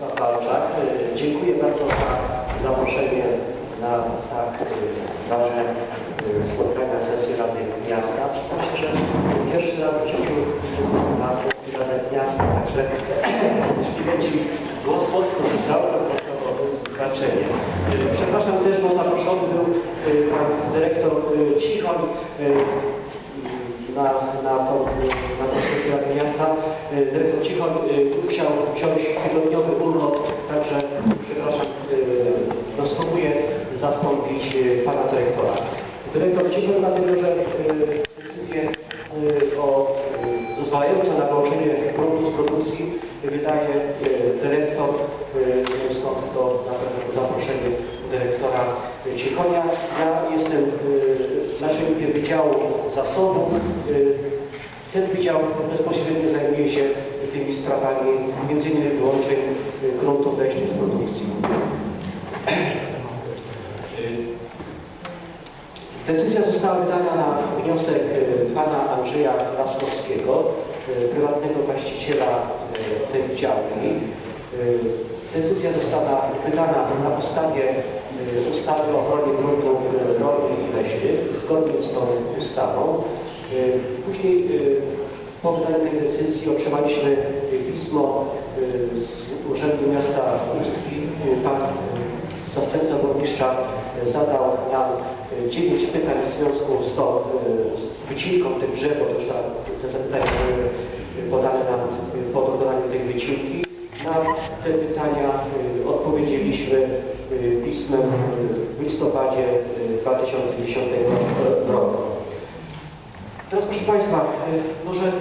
E, Dziękuję bardzo za zaproszenie na tak ważne e, spotkania sesji Rady Miasta. Przyznam się, że pierwszy raz w życiu na sesji Rady Miasta, także studenci głos poszło zdrowo, proszę o wybaczenie. E, Przepraszam też, bo zaproszony był pan dyrektor e, Cichon e, na, na, tą, na tą sesję Rady Miasta. E, Dyrektor Cichon e, chciał wziąć tygodniowy urlop, także przepraszam, e, dostępuję zastąpić pana dyrektora. Dyrektor Cichon dlatego, że e, decyzję o zezwalającą na wyłączenie gruntu z produkcji wydaje dyrektor, stąd to zapewne to zaproszenie dyrektora Cichonia. Ja jestem naczelnikiem Wydziału Zasobów. Ten wydział bezpośrednio zajmuje się tymi sprawami, m.in. wyłączeń e, gruntów leśnych z produkcji. E, Decyzja została wydana na wniosek e, pana Andrzeja Laskowskiego, prywatnego właściciela tej działki. Decyzja została wydana na podstawie ustawy o ochronie gruntów rolnych i leśnych, zgodnie z tą ustawą. E, Później e, po wydaniu tej decyzji otrzymaliśmy e, pismo z Urzędu Miasta Ustki. Pan zastępca burmistrza zadał nam e, dziewięć pytań w związku z e, z wycinką tych drzew, ta- te zapytania były podane nam po dokonaniu tej wycinki. Na te pytania odpowiedzieliśmy pismem w listopadzie e, 2010 roku. Teraz proszę Państwa, e, może e,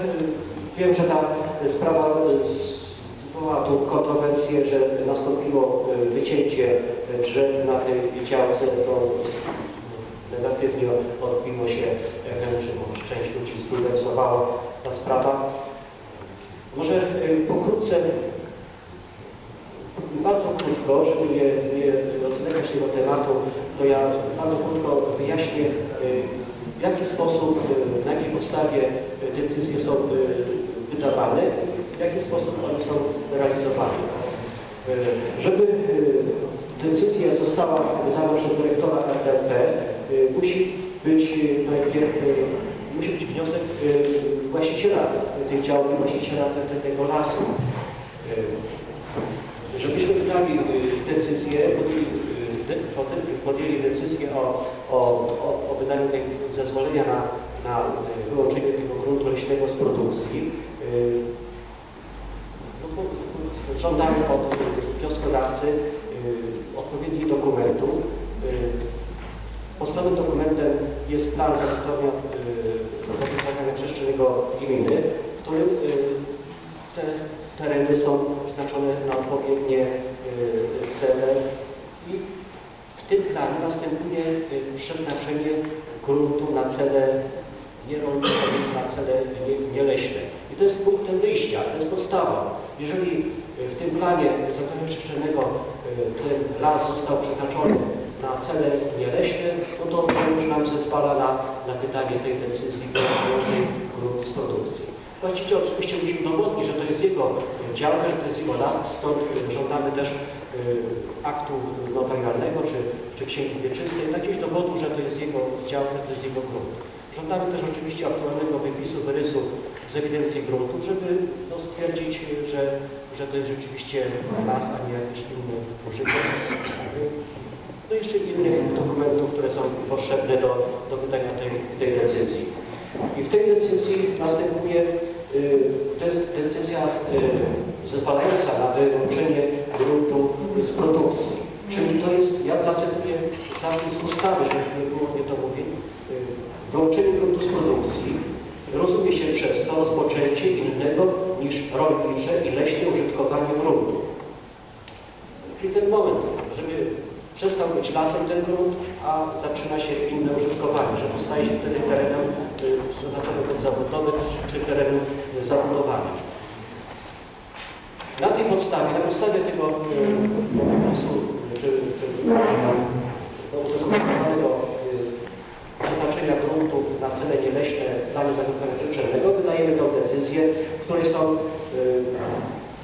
wiem, że ta sprawa e, wywołała tu kontrowersję, że nastąpiło wycięcie drzew na tej działce, to negatywnie odbiło się wręcz, bo część ludzi zbulwersowała ta sprawa. Może pokrótce, bardzo krótko, żeby nie, nie rozlegać tego tematu, to ja bardzo krótko wyjaśnię, w jaki sposób, e, na jakiej podstawie e, decyzje są e, wydawane, w jaki sposób one są realizowane. Żeby decyzja została wydana przez dyrektora RTP, e, musi być najpierw musi być wniosek właściciela tej działki, właściciela te, te, tego lasu. Żebyśmy wydali decyzję, de, potem podjęli decyzję o, o, o, o wydaniu tej zezwolenia na, na y, wyłączenie tego gruntu leśnego z produkcji. y, no, Żądamy od y, wnioskodawcy odpowiednich dokumentów. Podstawowym dokumentem jest plan zagospodarowania przestrzennego gminy, w którym te tereny są przeznaczone na odpowiednie cele i w tym planie następuje y, przeznaczenie gruntu na cele nierolnicze, na cele nie- nieleśne. I to jest punktem wyjścia, to jest podstawa. Jeżeli y, w tym planie przestrzennego y, ten las został przeznaczony na cele nieleśne, no to już nam zezwala na, na wydanie tej decyzji dotyczącej grunt z produkcji. Właściciel oczywiście musi udowodnić, że to jest jego działka, że to jest jego las, stąd żądamy też aktu notarialnego czy, czy księgi wieczystej, jakiegoś dowodu, że to jest jego działka, że to jest jego grunt. Żądamy też oczywiście aktualnego wypisu, wyrysu z ewidencji gruntów, żeby no, stwierdzić, y, że, że to jest rzeczywiście las, a nie jakiś inny użytek. No jeszcze innych dokumentów, które są potrzebne do, do wydania tej, tej decyzji. I w tej decyzji następuje, y, decyzja y, zezwalająca na wyłączenie gruntu z produkcji. Czyli to jest, ja zacytuję zapis ustawy, żeby nie było niedomówień, wyłączenie gruntu z produkcji rozumie się przez to rozpoczęcie innego niż rolnicze i leśne użytkowanie gruntu. Czyli ten moment, żeby przestał być lasem ten grunt, a zaczyna się inne użytkowanie, że staje się wtedy terenem y, przeznaczonym zabudowy czy, czy terenem zabudowanym. Na tej podstawie, na podstawie tego pomysłu, czy, czy przeznaczenia gruntów na cele nieleśne planu zagospodarowania przestrzennego wydajemy tę decyzję, w której są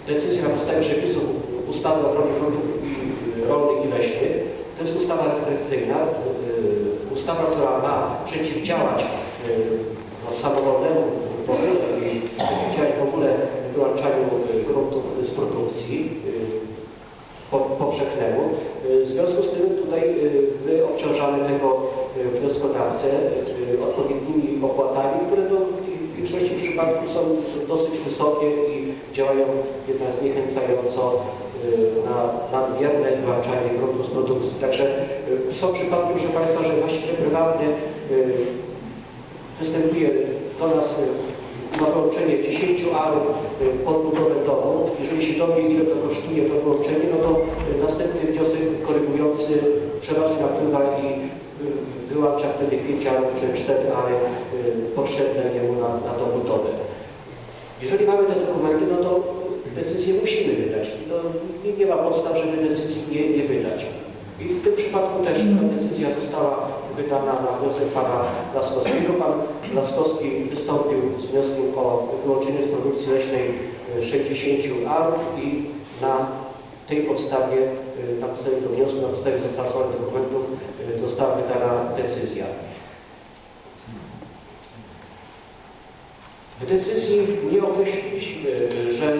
y, decyzje na podstawie przepisów ustawy o ochronie gruntów y, rolnych i leśnych. To jest ustawa restrykcyjna, y, ustawa, która ma przeciwdziałać no, samowolnemu pobytowi i przeciwdziałać w ogóle wyłączaniu y, gruntów z produkcji y, po- powszechnemu. W związku z tym tutaj y, my obciążamy tego y, wnioskodawcę y, odpowiednimi opłatami, które do, w większości przypadków są dosyć wysokie i działają jednak zniechęcająco na nadmierne wyłączanie gruntów z produkcji. Także są przypadki, proszę Państwa, że właściciel prywatny występuje do nas na połączenie 10 arów y, pod budowę domu. Jeżeli się dowie, ile to kosztuje to połączenie, no to y, następny wniosek korygujący przeważnie napływa i y, wyłącza wtedy 5 arów czy 4 ary potrzebne jemu na, na tą budowę. Jeżeli mamy te dokumenty, no to decyzję musimy wydać. To nie, nie ma podstaw, żeby decyzji nie, nie wydać. I w tym przypadku też ta decyzja została wydana na wniosek pana Laskowskiego. Pan Laskowski wystąpił z wnioskiem o wyłączenie z produkcji leśnej e, 60 arów i na tej podstawie, e, na podstawie tego wniosku, na podstawie zastosowanych dokumentów e, została wydana decyzja. W decyzji nie określiliśmy, że e,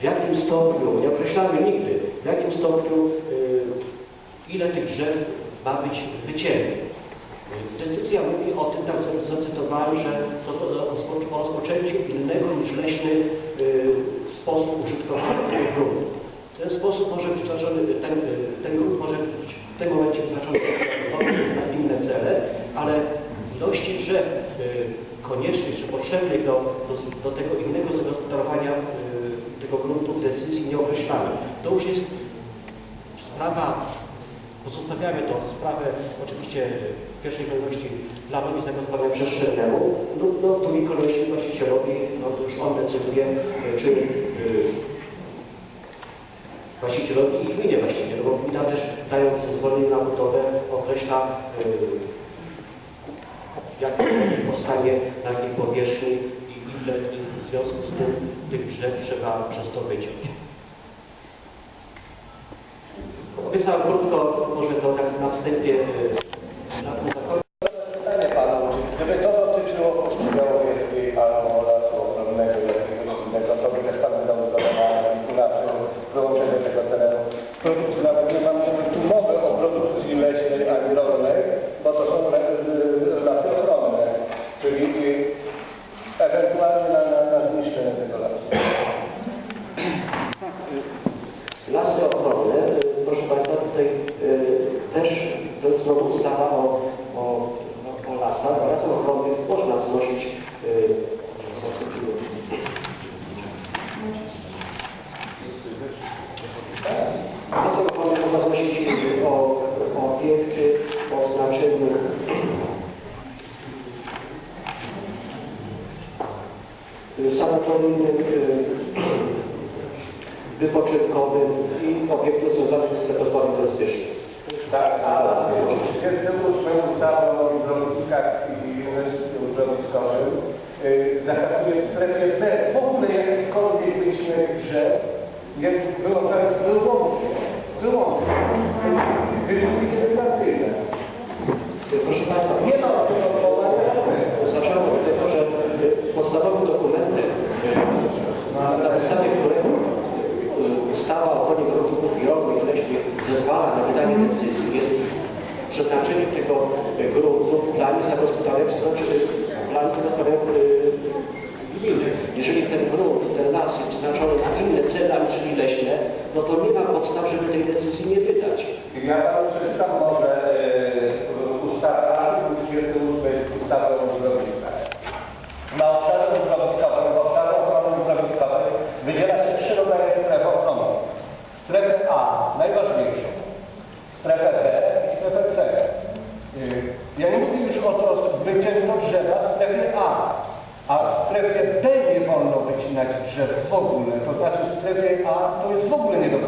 w jakim stopniu, nie określamy nigdy, w jakim stopniu e, ile tych drzew ma być wyciętych. Decyzja mówi o tym, tak zacytowałem, że o rozpo- o rozpoczęciu innego niż leśny e, sposób użytkowania tego gruntu. Ten sposób może być znaczony, ten, e, ten grunt może być w tym momencie znaczony na inne cele, ale ilości drzew e, koniecznych czy potrzebnych do, do, do tego innego zagospodarowania tego gruntu decyzji nie określamy. To już jest sprawa, pozostawiamy tą sprawę oczywiście w pierwszej kolejności planowi zagospodarowania przestrzennemu, no, no to mi kolejności właścicielowi, no to już on decyduje, e, czy e, właścicielowi i gminie właściciel, bo gmina też dając zezwolenie na budowę określa e, jakie powstanie na jakiej powierzchni i ile i w związku z tym tych drzew trzeba przez to wyciąć. Obiecałem krótko, może to tak na wstępie y, na tym zakończę. Pytanie panu, czy gdyby to dotyczyło Puszczy Białowieskiej albo Lasu Ochronnego jakiegoś innego, to by też pan wydał zgodę na wyłączenie tego terenu. that drzew w ogóle. To znaczy w strefie A to jest w ogóle nie do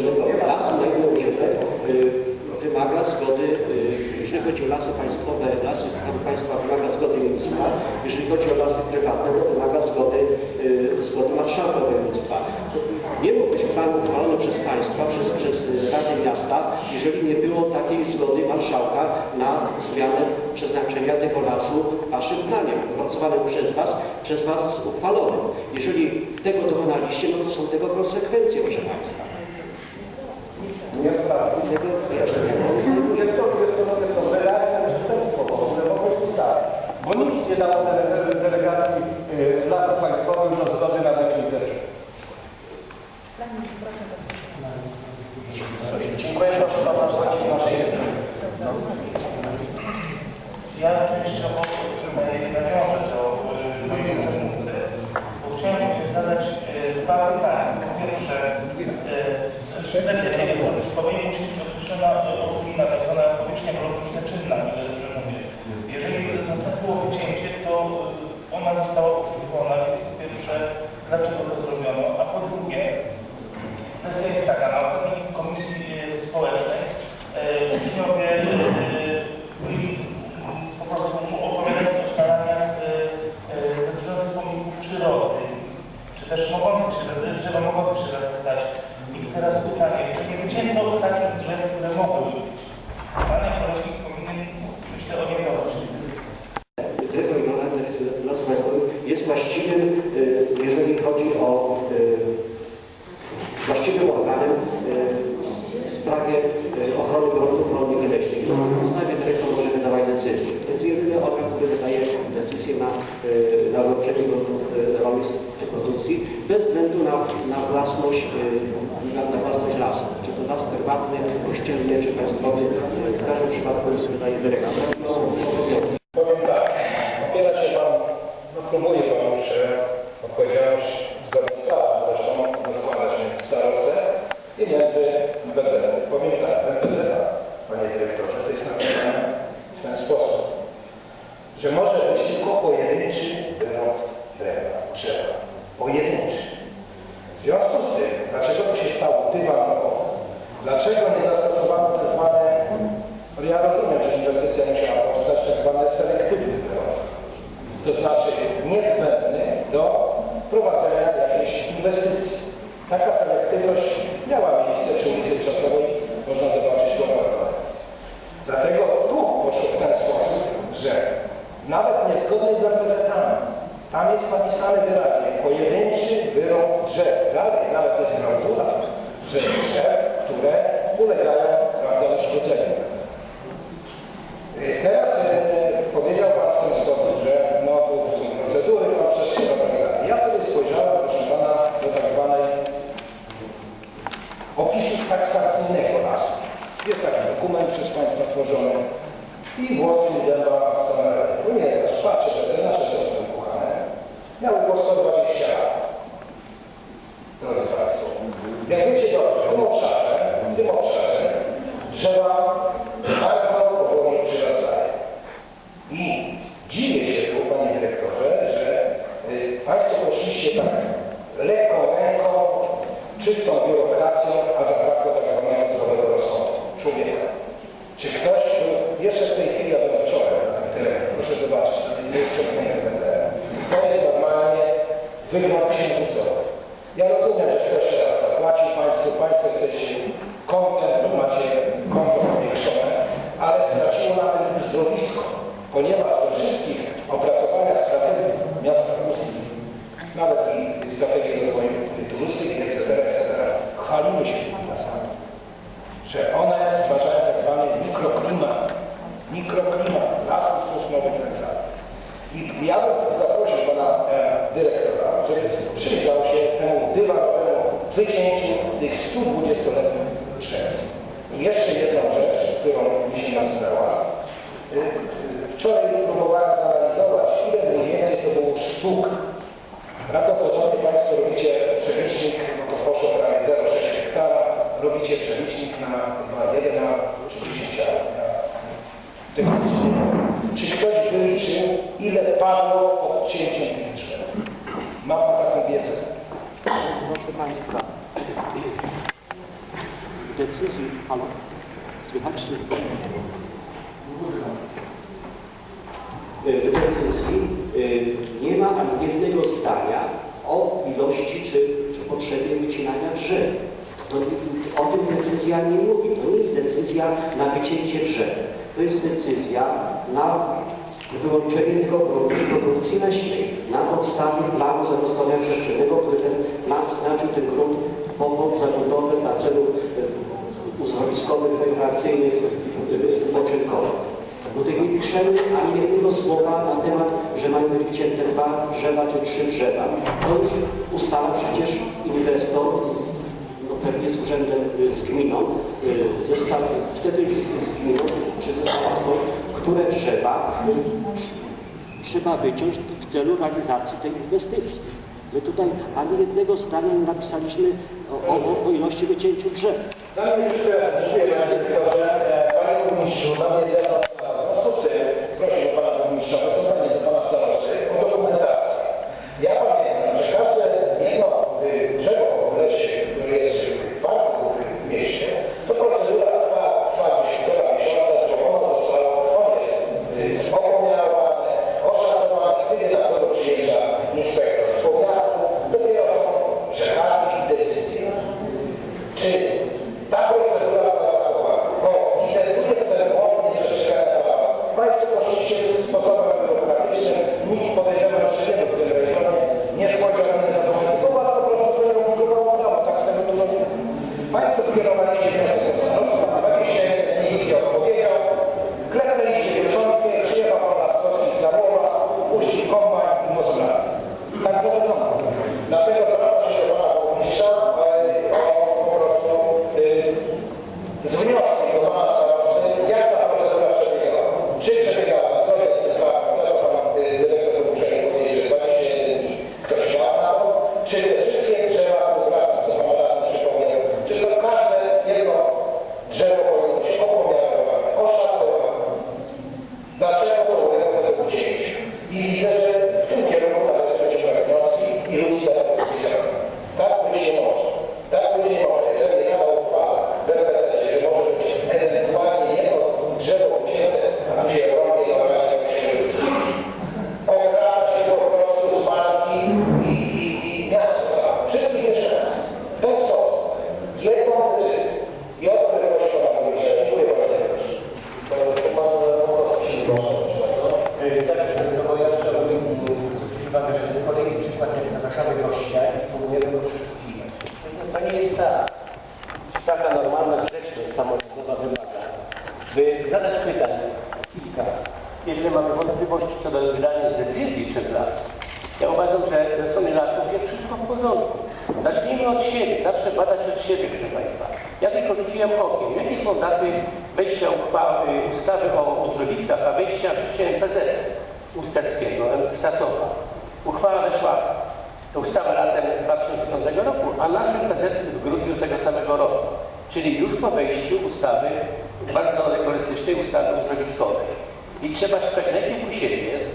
przestrzennego lasu lepiej wymaga zgody, y, jeśli chodzi o lasy państwowe, lasy Skarbu Państwa wymaga zgody ministra, jeżeli chodzi o lasy prywatne, to wymaga zgody, y, zgody marszałka województwa. Nie mógłby się plan uchwalony przez państwa, przez, przez Radę Miasta, jeżeli nie było takiej zgody marszałka na zmianę przeznaczenia tego lasu waszym planiem, opracowanym przez was, przez was uchwalonym. Jeżeli tego dokonaliście, no to są tego konsekwencje, proszę państwa tego jeszcze nie to, jest to, jest to realne przestępstwo, bo po prostu tak. Bo nikt nie dał delegacji lasów państwowych do na takiej też. Dziękuję czy państwowy, w każdym przypadku jest tutaj dyrektor. и громадина наших сосновых ножа. И я drzew. To, o tym decyzja nie mówi, to nie jest decyzja na wycięcie drzew. To jest decyzja na wyłączenie tego gruntu z produkcji leśnej na podstawie planu zagospodarowania przestrzennego, który ten plan znaczył ten grunt powód zabudowy dla celów e, uzdrowiskowych, rekreacyjnych i wypoczynkowych. Bo tutaj nie piszemy ani jednego słowa na temat, że mają być wycięte dwa drzewa czy trzy drzewa. To już ustala przecież inwestor pewnie z urzędem, y, z gminą, y, został, wtedy już z gminą, czy zostało które trzeba, trzeba wyciąć w celu realizacji tej inwestycji. My tutaj ani jednego stanu nie napisaliśmy o, o, o ilości wycięciu drzew. Tak, unos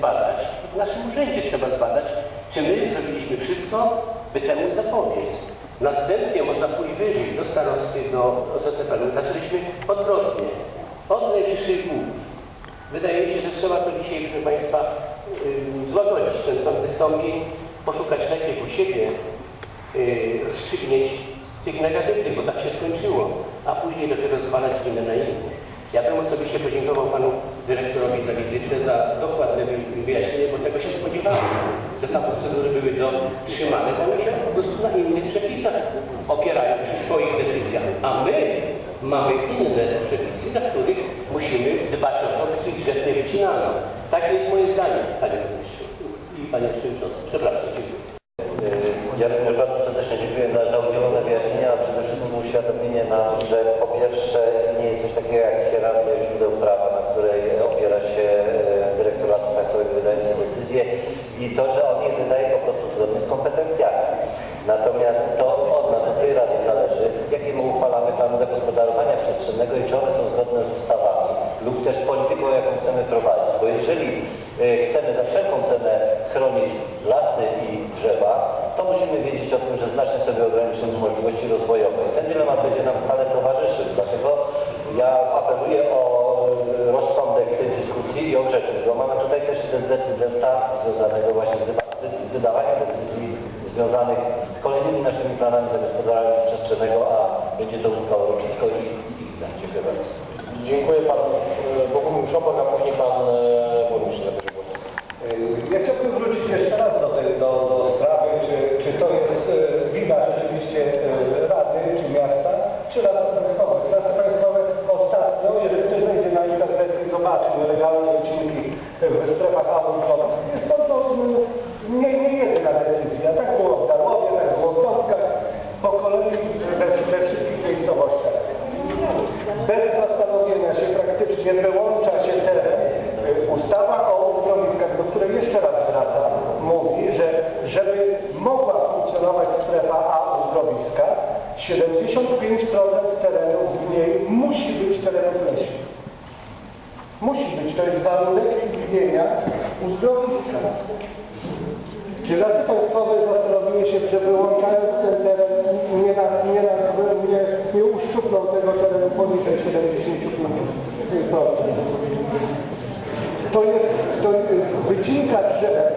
zbadać, w naszym urzędzie trzeba zbadać, czy my zrobiliśmy wszystko, by temu zapobiec. Następnie można pójść wyżej, do starosty, do OZPL-u. Zaczęliśmy odwrotnie, od najwyższych głów. Wydaje mi się, że trzeba to dzisiaj, proszę Państwa, yy, złagodzić ten plan wystąpień, poszukać najpierw u siebie, yy, rozstrzygnieć tych negatywnych, bo tak się skończyło, a później dopiero zwalać winę na innych. Ja bym osobiście podziękował Panu dyrektorowi zawizyce za dokładne wyjaśnienie, bo tego się spodziewałem, że tam procedury były dotrzymane, bo one się po prostu na innych przepisach opierają przy swoich decyzjach. A my mamy inne przepisy, na których musimy dbać o to, by ich grzecznie wycinano. Takie jest moje zdanie, panie burmistrzu i panie przewodniczący. Przepraszam, dziękuję. Ja bardzo 75%? To jest, to wycinka drzew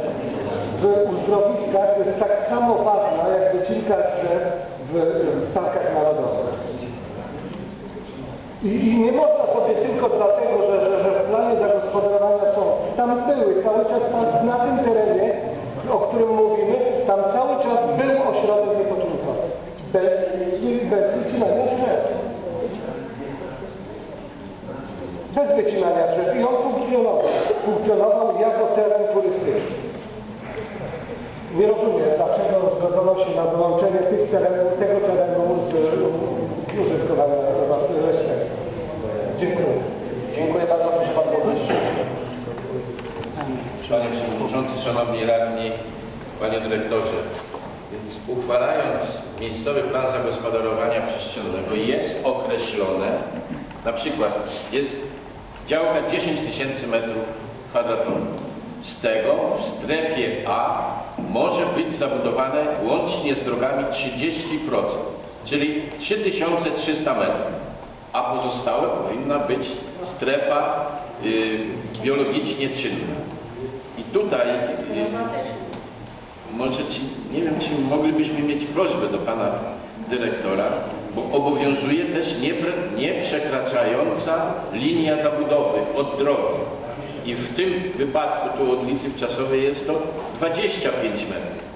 w uzdrowiskach jest tak samo ważna jak wycinka drzew w, parkach narodowych. I, I nie można sobie tylko dlatego, że, że, że w planie zagospodarowania są, tam były cały czas tam, na tym terenie, o którym mówimy, tam cały czas był ośrodek wypoczynkowy wycinania drzew. Bez wycinania drzew. I on funkcjonował. Funkcjonował jako teren turystyczny. Nie rozumiem, dlaczego zgodzono się na wyłączenie tych terenów, tego terenu z użytkowania leśnego. Dziękuję. Dziękuję bardzo, proszę pan burmistrz. Panie Przewodniczący, Szanowni Radni, Panie Dyrektorze, więc uchwalając miejscowy plan zagospodarowania przestrzennego jest określone, na przykład jest działka 10 tysięcy metrów kwadratowych. Z tego w strefie A może być zabudowane łącznie z drogami 30%, czyli 3300 metrów, a pozostałe powinna być strefa y, biologicznie czynna. I tutaj y, może ci, nie wiem, czy moglibyśmy mieć prośbę do pana dyrektora, obowiązuje też nieprzekraczająca linia zabudowy od drogi. I w tym wypadku tu ulicy Wczasowej jest to 25 metrów.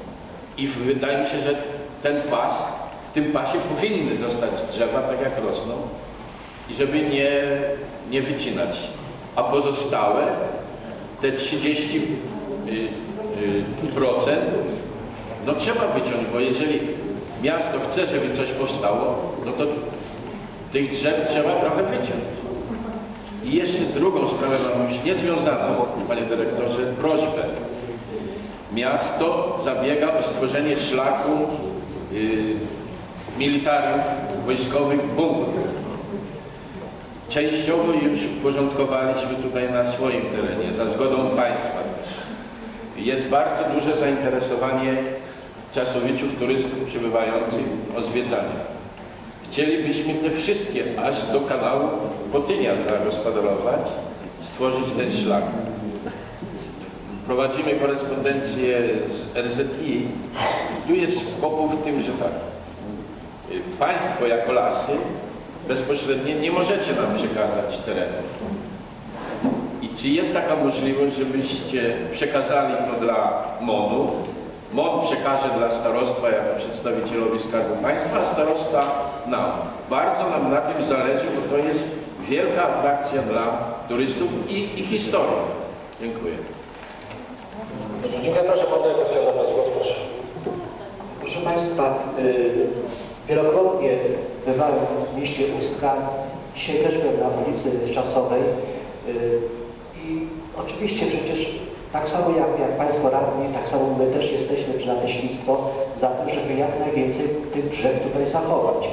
I wydaje mi się, że ten pas, w tym pasie powinny zostać drzewa tak jak rosną i żeby nie, nie wycinać. A pozostałe, te 30 y, y, procent, no trzeba wyciąć, bo jeżeli miasto chce, żeby coś powstało, no to tych drzew trzeba trochę wyciąć. I jeszcze drugą sprawę mam już niezwiązaną, panie dyrektorze, prośbę. Miasto zabiega o stworzenie szlaku y, militariów wojskowych bunkrów. Częściowo już uporządkowaliśmy tutaj na swoim terenie, za zgodą państwa. Jest bardzo duże zainteresowanie czasowiczów, turystów przybywających o zwiedzanie. Chcielibyśmy te wszystkie aż do kanału Potynia zagospodarować, stworzyć ten szlak. Prowadzimy korespondencję z RZI tu jest popół w tym, że tak. Państwo jako lasy bezpośrednio nie możecie nam przekazać terenu. I czy jest taka możliwość, żebyście przekazali to dla MON-u? MON przekaże dla starostwa jako przedstawicielowi Skarbu Państwa, a starosta nam. Bardzo nam na tym zależy, bo to jest wielka atrakcja dla turystów i, i historia. Dziękuję. Dziękuję. Proszę pan dyrektor, chciał zabrać głos, proszę. Proszę Państwa, y, wielokrotnie bywałem w mieście Ustka, dzisiaj też byłem na ulicy Czasowej y, i oczywiście przecież tak samo jak, jak Państwo radni, tak samo my też jesteśmy czy nadleśnictwo za tym, żeby jak najwięcej tych drzew tutaj zachować.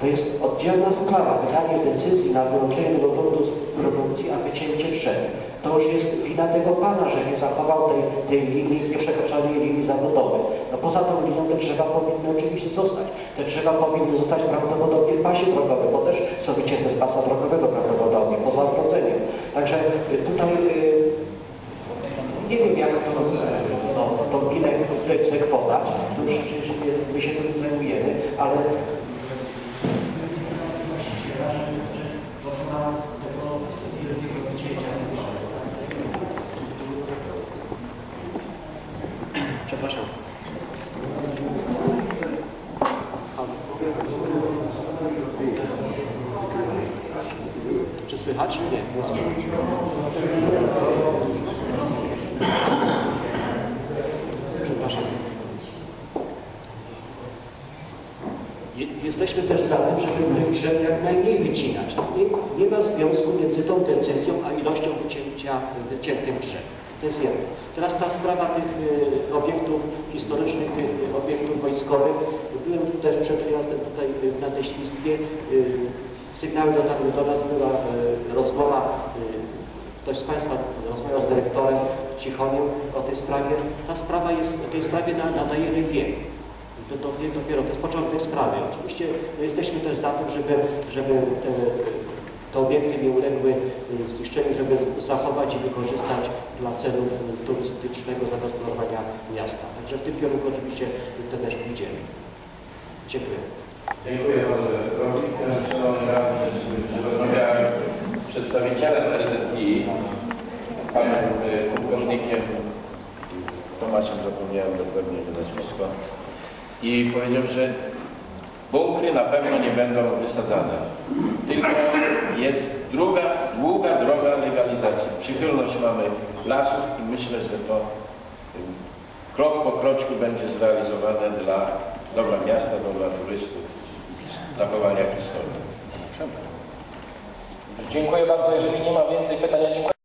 To jest oddzielna sprawa, wydanie decyzji na wyłączenie tego gruntu z produkcji, a wycięcie drzew. to już jest wina tego pana, że nie zachował tej, tej linii, nieprzekroczonej linii zabudowy. No poza tą linią te drzewa powinny oczywiście zostać. Te drzewa powinny zostać prawdopodobnie w pasie drogowym, bo też są wycięte z pasa drogowego prawdopodobnie, poza ogrodzeniem. Także tutaj y, wiem jak to, no, to gminę wyegzekwować, to już przecież my się tym zajmujemy, ale. Przepraszam. Czy słychać? Nie. Przepraszam. Je- Jesteśmy też za tym, żeby tych drzew jak najmniej wycinać. Nie, nie ma związku między tą decyzją a ilością wycięcia wyciętych drzew. To jest jedno. Teraz ta sprawa tych y, obiektów historycznych, tych y, obiektów wojskowych. Byłem też przed wyjazdem tutaj y, w Nadleśnictwie. Y, Sygnały dotarły do nas, była y, rozmowa, y, ktoś z Państwa rozmawiał z dyrektorem Cichoniem o tej sprawie. Ta sprawa jest, tej sprawie na- nadajemy bieg. To, to dopiero, to jest początek sprawy. Oczywiście no, jesteśmy też za tym, żeby, żeby te, te obiekty nie uległy y, zniszczeniu, żeby zachować i wykorzystać dla celów y, turystycznego zagospodarowania miasta. Także w tym kierunku oczywiście też pójdziemy. Dziękuję. Dziękuję bardzo. Szanowni radni, rozmawiałem z przedstawicielem RZI, panem pułkownikiem Tomaszem, zapomniałem dokładnie jego nazwisko, i powiedział, że bunkry na pewno nie będą wysadzane. Tylko jest druga, długa droga legalizacji. Przychylność mamy lasów i myślę, że to krok po kroczku będzie zrealizowane dla dobra miasta, dobra turystów, zachowania historii. Dziękuję bardzo. Jeżeli nie ma więcej pytań, dziękuję.